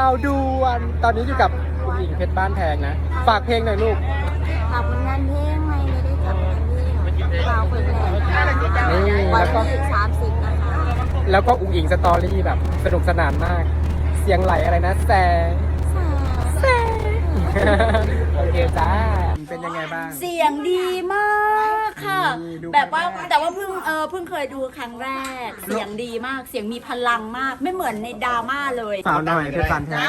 าวด่วนตอนนี้อยู่กับผู้หญิงเพชรบ้านแพงนะ ฝากเพลงหน่อยลูกฝากผลงานเพลงไม่ไม่ได้ทำงานเพลงเปล่าเผยแพร่นี่วัแล้วนก็ที่30นะคะแล้วก็อุ้งอิงสตอรี่แบบสนุกสนานมาก เสียงไหลอะไรนะแสงแสงโอเคจ้าเป็นยังไงบ้าง เสียงดีมาก ค่ะดีดูแบบว่าครั้งแรก แต่ว่าเพิ่งเออเพิ่งเคยดูครั้งแรก เสียงดีมากเสียงมีพลังมากไม่เหมือนในดราม่าเลยสาวหน่อยเพชรบ้านแพง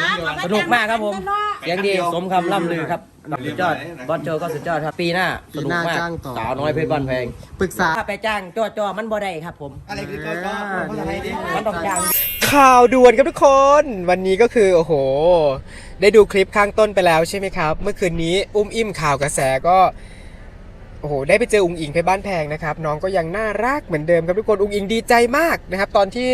สนุกมากครับผม เสียงดีสมคำล่ำลือครับสุดยอดบอลโจก็สุดยอดครับปีหน้าสนุกมากสาวน้อยเพชรบ้านแพงปรึกษา ถ้าไปจ้างจอจอมันบ่ได้ครับ ผมอะไรคือก็ก็มันต้องจ้าง ข่าวด่วนครับทุกคน วันนี้ก็คือโอ้โห ได้ดูคลิปข้างต้นไปแล้วใช่ไหมครับ เมื่อคืนนี้อุ้มอิ่มข่าวกระแสก็โอ้โหได้ไปเจออุงอิงเพชรบ้านแพงนะครับน้องก็ยังน่ารักเหมือนเดิมครับทุกคนอุงอิงดีใจมากนะครับตอนที่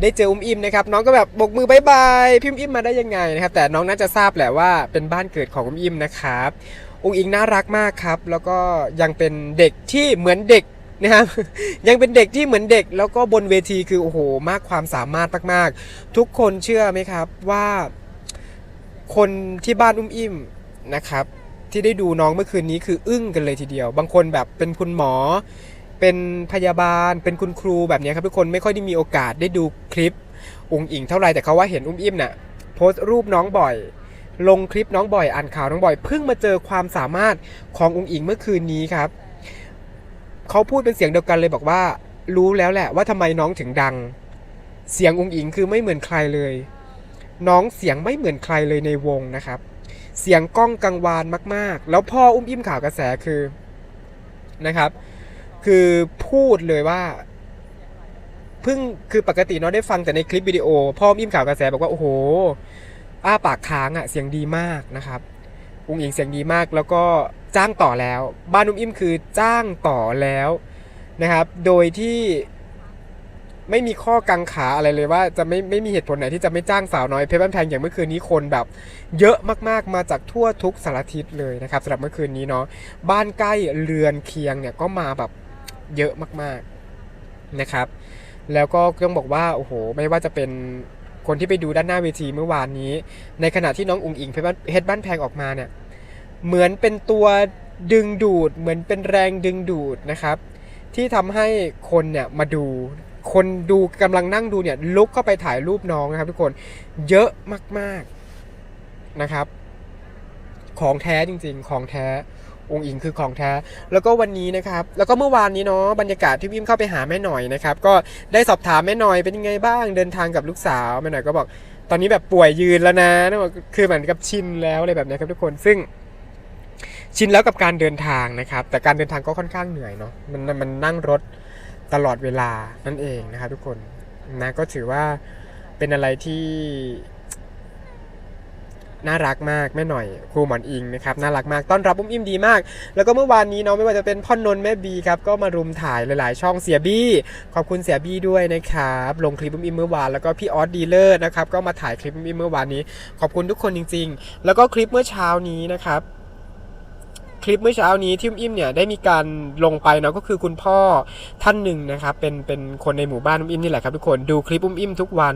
ได้เจออุ้มอิมนะครับน้องก็แบบบกมือบายบายพิมพ์อิมมาได้ยังไงนะครับแต่น้องน่าจะทราบแหละว่าเป็นบ้านเกิดของอุ้มอิมนะครับอุงอิงน่ารักมากครับ แล้วก็ยังเป็นเด็กที่เหมือนเด็กนะครับยังเป็นเด็กที่เหมือนเด็ก แล้วก็บนเวทีคือโอ้โหมากความสามารถมากๆ ทุกคนเชื่อไหมครับว่า คนที่บ้านอุ้มอิ่มนะครับ ที่ได้ดูน้องเมื่อคืนนี้คืออึ้งกันเลยทีเดียว บางคนแบบเป็นคุณหมอ เป็นพยาบาล เป็นคุณครูแบบนี้ครับทุกคนไม่ค่อยได้มีโอกาสได้ดูคลิปองค์อิงเท่าไหร่แต่เขาว่าเห็นอุ้มอิ่มน่ะโพสต์รูปน้องบ่อย ลงคลิปน้องบ่อยอ่านข่าวน้องบ่อยเพิ่งมาเจอความสามารถขององค์อิงเมื่อคืนนี้ครับเขาพูดเป็นเสียงเดียวกันเลยบอกว่า รู้แล้วแหละว่าทำไมน้องถึงดัง เสียงองค์อิงคือไม่เหมือนใครเลย น้องเสียงไม่เหมือนใครเลยในวงนะครับ เสียงกล้องกังวานมาก ๆ แล้วพ่ออุ้มอิ่มข่าวกระแสคือนะครับ คือพูดเลยว่าเพิ่งคือปกติเนาะได้ฟังแต่ในคลิปวิดีโอ พ่ออุ้มอิ่มข่าวกระแสบอกว่าโอ้โหอ้าปากค้างอะ่ะเสียงดีมากนะครับอุ้งอิงเสียงดีมากแล้วก็จ้างต่อแล้ว บ้านอุ้มอิ่มคือจ้างต่อแล้วนะครับ โดยที่ ไม่มีข้อกังขาอะไรเลยว่าจะไม่ไม่มีเหตุผลไหนที่จะไม่จ้างสาวน้อยเพชรบ้านแพงอย่างเมื่อคืนนี้คนแบบ เยอะมากๆมาจากทั่วทุกสารทิศเลยนะครับสำหรับเมื่อคืนนี้เนาะบ้านใกล้เรือนเคียงเนี่ยก็มาแบบเยอะมากๆนะครับ แล้วก็ต้องบอกว่าโอ้โห ไม่ว่าจะเป็นคนที่ไปดูด้านหน้าเวทีเมื่อวานนี้ ในขณะที่น้องอุ๋งอิงเพชรบ้านเพชรบ้านแพงออกมาเนี่ยเหมือนเป็นตัวดึงดูดเหมือนเป็นแรงดึงดูดนะครับ ที่ทำให้คนเนี่ยมาดู คนดูกำลังนั่งดูเนี่ยลุกเข้าไปถ่ายรูปน้องนะครับ ทุกคนเยอะมากๆนะครับ ของแท้จริง ๆ ของแท้องค์อิงคือของแท้ แล้วก็วันนี้นะครับ แล้วก็เมื่อวานนี้เนาะบรรยากาศที่วิมเข้าไปหาแม่หน่อยนะครับ ก็ได้สอบถามแม่หน่อยเป็นยังไงบ้างเดินทางกับลูกสาวแม่หน่อยก็บอก ตอนนี้แบบป่วยยืนแล้วนะนะบอกคือเหมือนกับชินแล้วอะไรแบบนี้ครับทุกคนซึ่ง ชินแล้วกับการเดินทางนะครับ แต่การเดินทางก็ค่อนข้างเหนื่อยเนาะมันมันนั่งรถ ตลอดเวลานั่นเองนะครับทุกคนนะก็ถือว่าเป็นอะไรที่น่ารักมากแม่หน่อยครูหมอนอิงนะครับน่ารักมากต้อนรับอุ้มอิ่มดีมาก แล้วก็เมื่อวานนี้เนาะไม่ว่าจะเป็นพ่อนนท์แม่บีครับก็มารุมถ่ายหลาย ๆ ช่องเสียบี้ขอบคุณเสียบี้ด้วยนะครับลงคลิปอุ้มอิ่มเมื่อวานแล้วก็พี่ออสดีเลอร์นะครับก็มาถ่ายคลิปอุ้มอิ่มเมื่อวานนี้ ขอบคุณทุกคนจริง ๆ แล้วก็คลิปเมื่อเช้านี้นะครับ คลิปเมื่อเช้านี้ที่อุ้มอิ่มเนี่ยได้มีการลงไปเนาะก็คือคุณพ่อท่านหนึ่งนะครับเป็นเป็นคนในหมู่บ้านอุ้มอิ่มนี่แหละครับทุกคนดูคลิปอุ้มอิ่มทุกวัน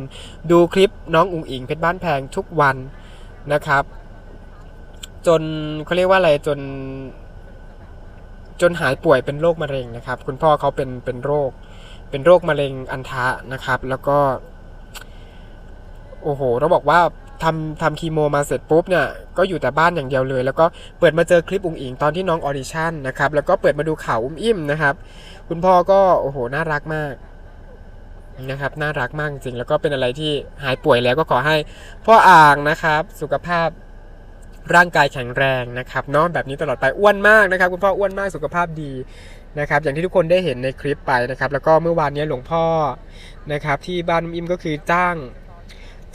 ดูคลิปน้องอุ๋งอิงเพชรบ้านแพงทุกวันนะครับ จนเขาเรียกว่าอะไรจน จนหายป่วยเป็นโรคมะเร็งนะครับ คุณพ่อเขาเป็นเป็นโรค เป็นโรคมะเร็งอันทะนะครับ แล้วก็ โอ้โหเราบอกว่า ทำทำคีโมมาเสร็จปุ๊บเนี่ยก็อยู่แต่บ้านอย่างเดียวเลย แล้วก็เปิดมาเจอคลิปอุ๋งอิงตอนที่น้องออดิชั่นนะครับแล้วก็เปิดมาดูข่าวอุ้มอิ่มนะครับคุณพ่อก็โอ้โหน่ารักมากนะครับน่ารักมากจริงแล้วก็เป็นอะไรที่หายป่วยแล้วก็ขอให้พ่ออ่างนะครับ สุขภาพร่างกายแข็งแรงนะครับเนาะแบบนี้ตลอดไปอ้วนมากนะครับ คุณพ่ออ้วนมากสุขภาพดีนะครับ อย่างที่ทุกคนได้เห็นในคลิปไปนะครับ แล้วก็เมื่อวานนี้หลวงพ่อนะครับ ที่บ้านอุ้มอิ่มก็คือจ้าง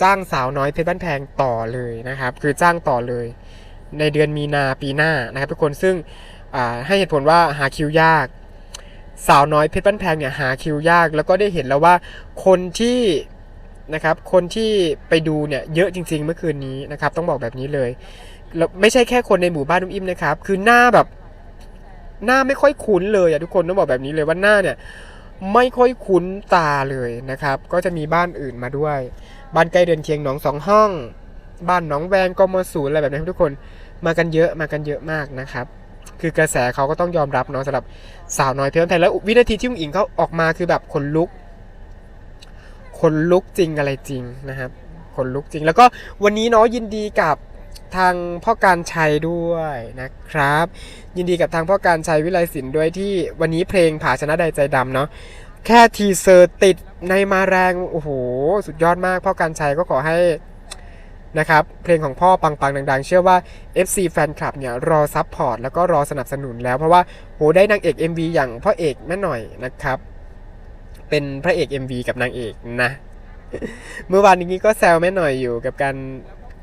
จ้างสาวน้อยเพชรบ้านแพงต่อเลยนะครับ คือจ้างต่อเลย ในเดือนมีนาปีหน้านะครับทุกคนซึ่งให้เหตุผลว่าหาคิวยาก สาวน้อยเพชรบ้านแพงเนี่ยหาคิวยาก แล้วก็ได้เห็นแล้วว่าคนที่นะครับคนที่ไปดูเนี่ยเยอะจริง ๆ เมื่อคืนนี้นะครับต้องบอกแบบนี้เลยแล้วไม่ใช่แค่คนในหมู่บ้านนุ่มอิ่มนะครับ คือหน้าแบบหน้าไม่ค่อยคุ้นเลยอะทุกคนต้องบอกแบบนี้เลยว่าหน้าเนี่ยไม่ค่อยคุ้นตาเลยนะครับ ก็จะมีบ้านอื่นมาด้วย บ้านใกล้เดินเคียงหนองสองห้อง บ้านหนองแวงกมศูนย์อะไรแบบนี้ครับทุกคนมากันเยอะมากันเยอะมากนะครับ คือกระแสเขาก็ต้องยอมรับเนาะสำหรับสาวน้อยเพชรบ้านแพงแล้ววินาทีที่อุ้งอิงเขาออกมาคือแบบขนลุกขนลุกจริงอะไรจริงนะครับขนลุกจริง แล้วก็วันนี้เนาะยินดีกับทางพ่อการชัยด้วยนะครับ ยินดีกับทางพ่อการชัยวิไลศิลป์ด้วยที่วันนี้เพลงผาชนะใดใจดำเนาะ แค่ทีเซอร์ติดในมาแรง โอ้โห สุดยอดมาก พ่อการชัยก็ขอให้นะครับ เพลงของพ่อปังๆ ดังๆ เชื่อว่า FC แฟนคลับเนี่ย รอซับพอร์ต แล้วก็รอสนับสนุนแล้ว เพราะว่าโหได้นางเอก MV อย่างพ่อเอกแม่หน่อยนะครับ เป็นพระเอก MV กับนางเอกนะ เมื่อวานนี้ก็แซวแม่หน่อยอยู่กับการ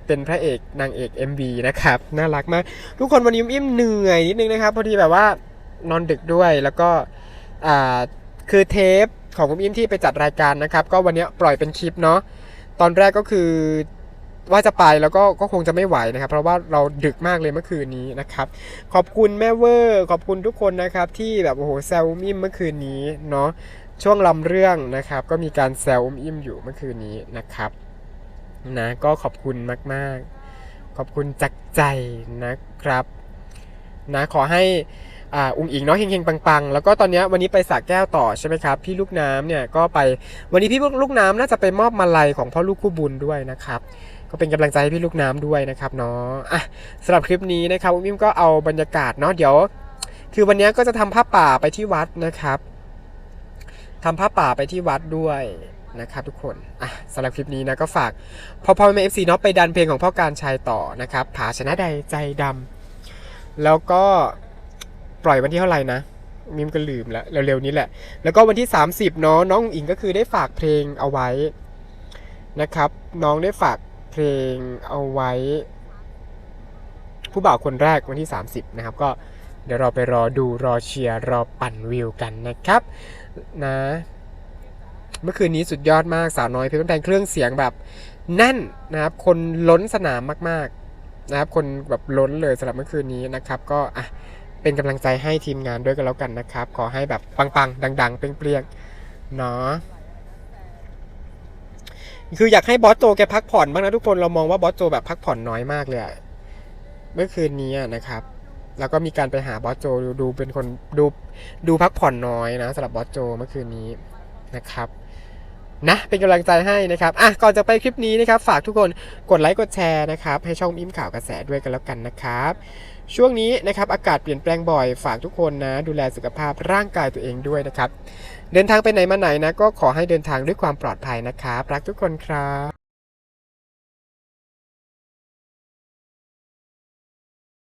เป็นพระเอกนางเอก MV นะครับ น่ารักมาก ทุกคนวันนี้อิ่มเหนื่อยนิดนึงนะครับ พอดีแบบว่านอนดึกด้วยแล้วก็อ่า คือเทปของคุณอิ่มที่ไปจัดรายการนะครับ ก็วันนี้ปล่อยเป็นคลิปเนาะตอนแรกก็คือว่าจะไปแล้วก็ก็คงจะไม่ไหวนะครับ เพราะว่าเราดึกมากเลยเมื่อคืนนี้นะครับ ขอบคุณแม่เวอร์ ขอบคุณทุกคนนะครับ ที่แบบโอ้โหแซวอุ้มอิ่มเมื่อคืนนี้เนาะช่วงลำเรื่องนะครับ ก็มีการแซวอุ้มอิ่มอยู่เมื่อคืนนี้นะครับนะก็ขอบคุณมาก ๆ ขอบคุณจากใจนะครับนะขอให้ อ่าอุ้งอิงเนาะเฮงๆปังๆ แล้วก็ตอนนี้วันนี้ไปสระแก้วต่อใช่ไหมครับ พี่ลูกน้ำเนี่ยก็ไปวันนี้พี่ลูกน้ำน่าจะไปมอบมาลัยของพ่อลูกคู่บุญด้วยนะครับก็เป็นกำลังใจให้พี่ลูกน้ำด้วยนะครับเนาะอะสำหรับคลิปนี้นะครับอุ้มอิมก็เอาบรรยากาศเนาะเดี๋ยว คือวันนี้ก็จะทำผ้าป่าไปที่วัดนะครับทำผ้าป่าไปที่วัดด้วยนะครับทุกคนอะสำหรับคลิปนี้นะก็ฝากพอพอมาเอฟซีเนาะไปดันเพลงของพ่อการชัยต่อนะครับผาชนะใดใจดำแล้วก็ ปล่อยวันที่เท่าไหร่นะมิมก็ลืมแล้วเร็วๆนี้แหละ แล้วก็วันที่ 30เนาะน้องอิงก็คือได้ฝากเพลงเอาไว้นะครับ น้องได้ฝากเพลงเอาไว้ ผู้บ่าวคนแรกวันที่ 30 นะครับ ก็เดี๋ยวเราไปรอดูรอเชียร์รอปั่นวิวกันนะครับนะ เมื่อคืนนี้สุดยอดมากสาวน้อยเพชรบ้านแพงเครื่องเสียงแบบแน่นนะครับ คนล้นสนามมากๆ นะครับ คนแบบล้นเลยสำหรับเมื่อคืนนี้นะครับ ก็อะ เป็นกำลังใจให้ทีมงานด้วยกันแล้วกันนะครับ ขอให้แบบปังๆ ดัง ๆ เปรี้ยงๆเนาะคืออยากให้บอสโจแกพักผ่อนบ้างนะทุกคนเรามองว่าบอสโจแบบพักผ่อนน้อยมากเลยเมื่อคืนนี้นะครับ แล้วก็มีการไปหาบอสโจดูดูเป็นคนดูดูพักผ่อนน้อยนะสำหรับบอสโจเมื่อคืนนี้นะครับ นะเป็นกำลังใจให้นะครับอะก่อนจะไปคลิปนี้นะครับ ฝากทุกคนกดไลค์กดแชร์นะครับให้ช่องอิมข่าวกระแสด้วยกันแล้วกันนะครับ ช่วงนี้นะครับอากาศเปลี่ยนแปลงบ่อยฝากทุกคนนะ ดูแลสุขภาพร่างกายตัวเองด้วยนะครับ เดินทางไปไหนมาไหนนะก็ขอให้เดินทางด้วยความปลอดภัยนะครับ รักทุกคนครับ